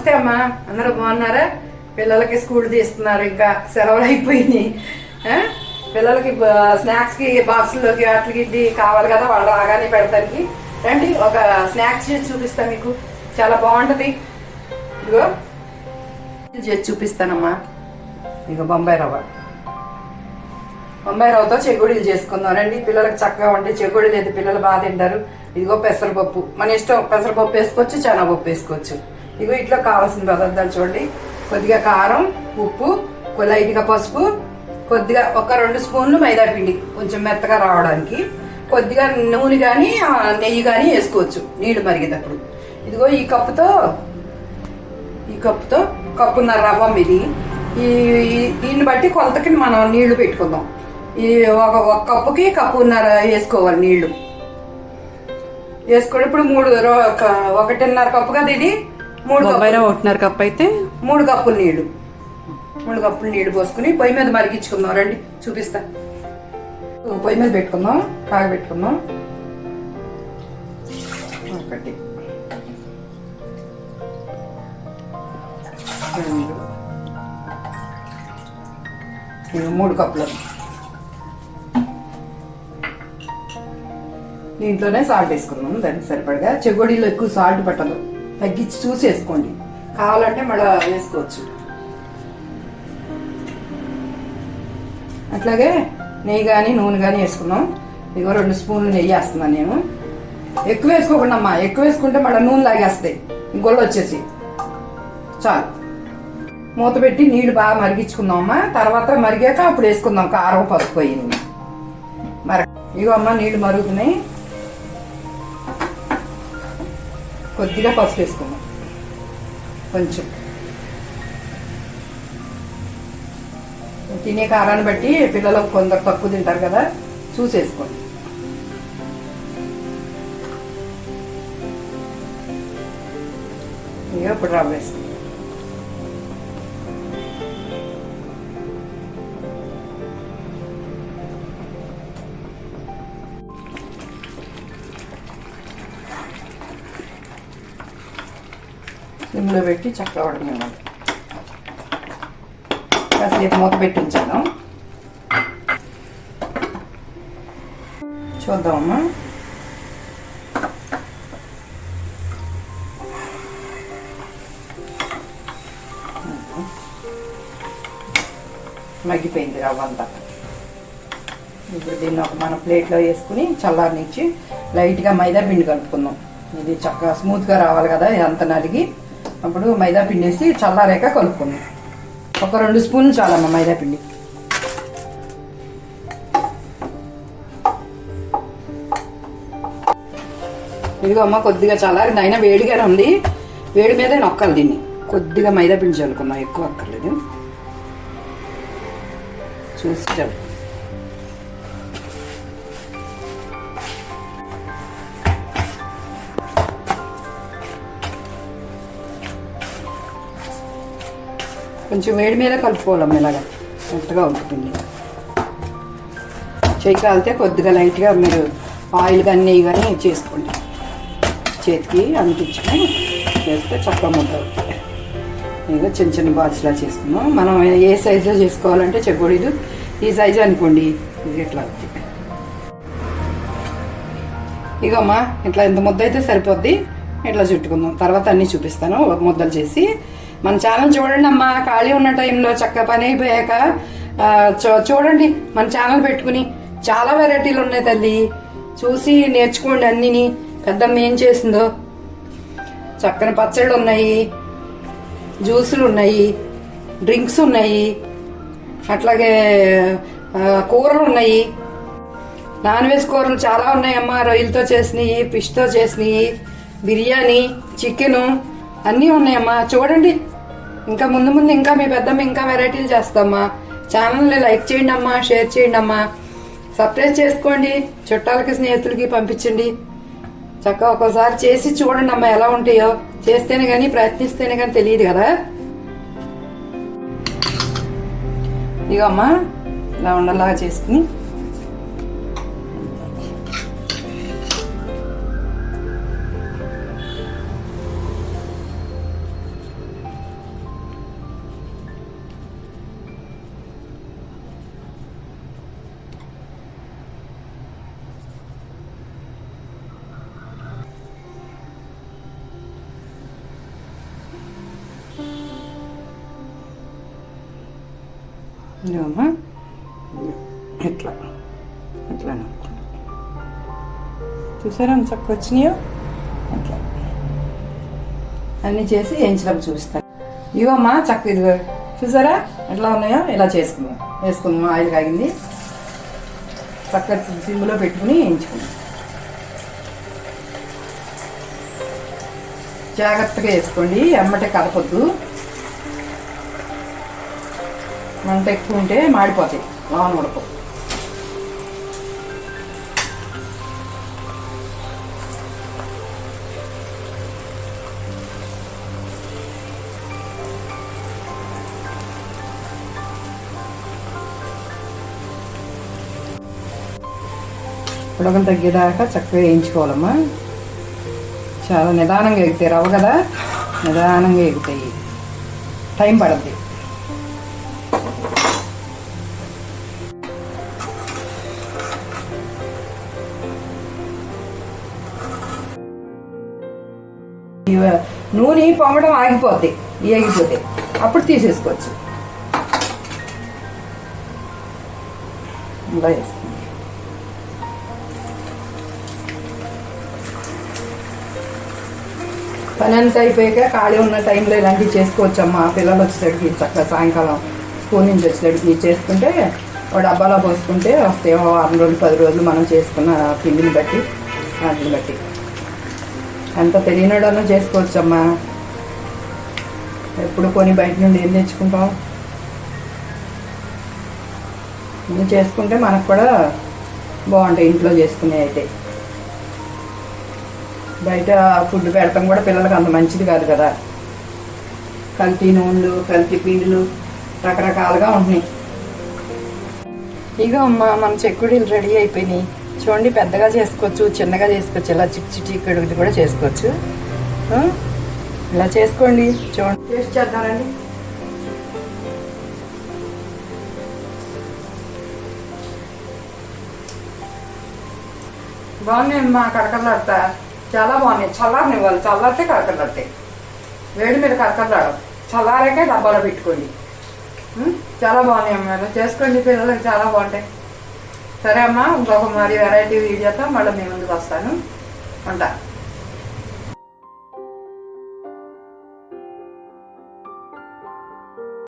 నమస్తే అమ్మా. అందరూ బాగున్నారా? పిల్లలకి స్కూల్ తీస్తున్నారు ఇంకా సెలవులు అయిపోయినాయి. పిల్లలకి స్నాక్స్కి బాక్స్లోకి బాక్సుల్లోకి వాటికి ఇది కావాలి కదా వాళ్ళు రాగానే పెడతానికి. రండి ఒక స్నాక్స్ చేసి చూపిస్తా మీకు. చాలా బాగుంటుంది. ఇదిగో. చేసి చూపిస్తానమ్మా. ఇక బొంబాయి రవ్వ. బొంబాయి రవ్వతో చెగుడీలు చేసుకుందాం. రండి పిల్లలకు చక్కగా ఉంటే చెగుడీలు అయితే పిల్లలు బాగా తింటారు. ఇదిగో పెసరపప్పు. మన ఇష్టం పెసరపప్పు వేసుకోవచ్చు పప్పు వేసుకోవచ్చు. ఇదిగో ఇట్లా కావాల్సిన పదార్థాలు చూడండి. కొద్దిగా కారం ఉప్పు లైట్గా పసుపు కొద్దిగా ఒక రెండు స్పూన్లు మైదా పిండి కొంచెం మెత్తగా రావడానికి. కొద్దిగా నూనె కానీ నెయ్యి కానీ వేసుకోవచ్చు నీళ్ళు మరిగేటప్పుడు. ఇదిగో ఈ కప్పుతో ఈ కప్పుతో కప్పున్నర రవ్వ ఇది ఈ దీన్ని బట్టి కొలతకి మనం నీళ్ళు పెట్టుకుందాం. ఈ ఒక ఒక కప్పుకి కప్పున్నర వేసుకోవాలి నీళ్ళు. వేసుకోండి. ఇప్పుడు మూడు ఒకటిన్నర కప్పు కదా ఇది మూడు కప్పు- బొంబాయిలో ఒకటిన్నర కప్ అయితే? మూడు కప్పులు నీళ్ళు. మూడు కప్పులు నీళ్ళు పోసుకుని పొయ్యి మీద మరిగించుకుందాం. రండి చూపిస్తా. పొయ్యి మీద పెట్టుకుందాం కాగబెట్టుకుందాం ఒకటి. రెండు. ఇవి మూడు కప్పులు. దీంట్లోనే సాల్ట్ వేసుకున్నాం దానికి సరిపడగా చెగోడీలో ఎక్కువ సాల్ట్ పట్టదు. తగ్గించి చూసి వేసుకోండి కావాలంటే మళ్ళీ వేసుకోవచ్చు. అట్లాగే నెయ్యి కానీ నూనె కానీ వేసుకున్నాం. ఇదిగో రెండు స్పూన్లు నెయ్యి వేస్తున్నాను నేను. ఎక్కువ వేసుకోకుండా అమ్మా ఎక్కువ వేసుకుంటే మళ్ళీ నూనె లాగేస్తాయి. గొల్ల వచ్చేసి. చాలు. మూత పెట్టి నీళ్ళు బాగా మరిగించుకుందాం అమ్మా తర్వాత మరిగాక అప్పుడు వేసుకుందాం. కారం పసుపు అయ్యింది మరి ఇగో అమ్మ నీళ్ళు మరుగుతున్నాయి. కొద్దిగా పసుపు వేసుకుందాం. కొంచెం. తినే కారాన్ని బట్టి పిల్లలు కొందరు తక్కువ తింటారు కదా చూసేసుకోండి. ఇక ఇప్పుడు రవ్వ వేసుకుందాం. సిమ్లో పెట్టి చక్కగా ఉడకనివ్వాలి కాసేపు మూత పెట్టి ఉంచాను చూద్దామమ్మా మగ్గిపోయింది రవ్వంతా ఇప్పుడు దీన్ని ఒక మన ప్లేట్లో వేసుకుని చల్లారనిచ్చి లైట్గా మైదా పిండి కలుపుకుందాం. ఇది చక్కగా స్మూత్గా రావాలి కదా అంత నలిగి. అప్పుడు మైదా పిండి వేసి చల్లారాక కలుపుకుందాం ఒక రెండు స్పూన్లు చాలమ్మ మైదా పిండి. ఇదిగో అమ్మ కొద్దిగా చల్లారి అయినా వేడిగానే ఉంది. వేడి మీదే నొక్కాలి దీన్ని. కొద్దిగా మైదా పిండి చల్లుకుందాం ఎక్కువ అక్కర్లేదు. చూసి చల్లు. కొంచెం వేడి మీద కలుపుకోవాలమ్మ ఇలాగా. మెత్తగా ఉంటుంది చేయి కాలితే కొద్దిగా లైట్గా మీరు ఆయిల్ కానీ నెయ్యి కానీ చేసుకోండి. చేతికి అంటించుకొని చేస్తే చక్కగా ముద్ద అవుతుంది. ఇంకా చిన్న చిన్న బాల్స్లా చేసుకుందాం. మనం ఏ సైజులో చేసుకోవాలంటే చెప్పకూడదు. ఈ సైజు అనుకోండి. ఇది ఇట్లా అవుతుంది? ఇగమ్మా ఇట్లా ఇంత ముద్ద అయితే సరిపోద్ది. ఇట్లా చుట్టుకుందాం. తర్వాత అన్నీ చూపిస్తాను. ఒక ముద్దలు చేసి మన ఛానల్ చూడండి అమ్మా ఖాళీ ఉన్న టైంలో చక్క పని అయిపోయాక చూడండి మన ఛానల్ పెట్టుకుని. చాలా వెరైటీలు ఉన్నాయి తల్లి. చూసి నేర్చుకోండి అన్నిని. పెద్దమ్మ ఏం చేసిందో. చక్కని పచ్చళ్ళు ఉన్నాయి. జ్యూసులు ఉన్నాయి. డ్రింక్స్ ఉన్నాయి. అట్లాగే కూరలు ఉన్నాయి. నాన్ వెజ్ కూరలు చాలా ఉన్నాయమ్మా. రొయ్యలతో చేసినవి ఫిష్తో చేసినవి బిర్యానీ చికెను అన్నీ ఉన్నాయమ్మా. చూడండి. ఇంకా ముందు ముందు ఇంకా మీ పెద్దమ్మ ఇంకా వెరైటీలు చేస్తామా ఛానల్ని లైక్ చేయండి అమ్మా షేర్ చేయండి అమ్మా సబ్స్క్రైబ్ చేసుకోండి చుట్టాలకి స్నేహితులకి పంపించండి. చక్కగా ఒక్కోసారి చేసి చూడండి అమ్మా ఎలా ఉంటాయో. చేస్తేనే కానీ ప్రయత్నిస్తేనే కానీ తెలియదు కదా. ఇక అమ్మా ఇలా ఉండలాగా చేసుకుని అమ్మా ఇట్లా. ఇట్లా అనుకుంటా. చూసారా ఎంత చక్క వచ్చినాయో? అట్లా అన్నీ చేసి వేయించినప్పుడు చూపిస్తాను. ఇవమ్మా చక్క ఇదిగో. చూసారా? ఎట్లా ఉన్నాయో? ఇలా చేసుకుందాం. వేసుకుందాం. ఆయిల్ కాగింది. చక్కగా సిమ్లో పెట్టుకుని వేయించుకుందాం. జాగ్రత్తగా వేసుకోండి. ఎమ్మటే కలపొద్దు మంట ఎక్కువ ఉంటే మాడిపోతాయి. వాన ఉడకవు ఉడకం తగ్గేదాకా చక్కగా వేయించుకోవాలమ్మా. చాలా నిదానంగా ఎగుతాయి రవ్వ కదా? నిదానంగా ఎగుతాయి. టైం పడుద్ది. నూనె పొంగడం ఆగిపోద్ది ఏగిపోతే అప్పుడు తీసేసుకోవచ్చు. ఇలా పని అంతా అయిపోయాక ఖాళీ ఉన్న టైంలో ఇలాంటివి చేసుకోవచ్చమ్మా. పిల్లలు వచ్చేసరికి చక్కగా సాయంకాలం స్కూల్ నుంచి వచ్చేసరికి చేసుకుంటే ఒక డబ్బాలో పోసుకుంటే వస్తాయి. వారం రోజులు పది రోజులు మనం చేసుకున్న పిండిని బట్టి వాటిని బట్టి. ఎంత తెలియనడన్నా చేసుకోవచ్చమ్మా. ఎప్పుడు కొని బయట నుండి ఏం తెచ్చుకుంటాం? ఇన్ని చేసుకుంటే మనకు కూడా బాగుంటాయి ఇంట్లో చేసుకునే అయితే. బయట ఫుడ్ పెడతాం కూడా పిల్లలకి అంత మంచిది కాదు కదా. కల్తీ నూనెలు కల్తీ పిండిలు రకరకాలుగా ఉంటున్నాయి. ఇక అమ్మ మన చెక్కుడీలు రెడీ అయిపోయినాయి. చూడండి పెద్దగా చేసుకోవచ్చు చిన్నగా చేసుకోవచ్చు ఇలా చిక్ చిక్కుడు కూడా చేసుకోవచ్చు. ఇలా చేసుకోండి చూడండి. టేస్ట్ చేద్దామండి బాగున్నాయి అమ్మా కడకలాడతా చాలా బాగున్నాయి. చల్లారని ఇవ్వాలి. చల్లారితే కడకలాడతాయి వేడి మీద కడకలాడవు చల్లారాకే డబ్బాలో పెట్టుకోండి. చాలా బాగున్నాయి అమ్మ చేసుకోండి పిల్లలకి చాలా బాగుంటాయి. సరే అమ్మా ఇంకొక మరి వెరైటీ వీడియోతో మళ్ళీ మీ ముందుకు వస్తాను. ఉంటాను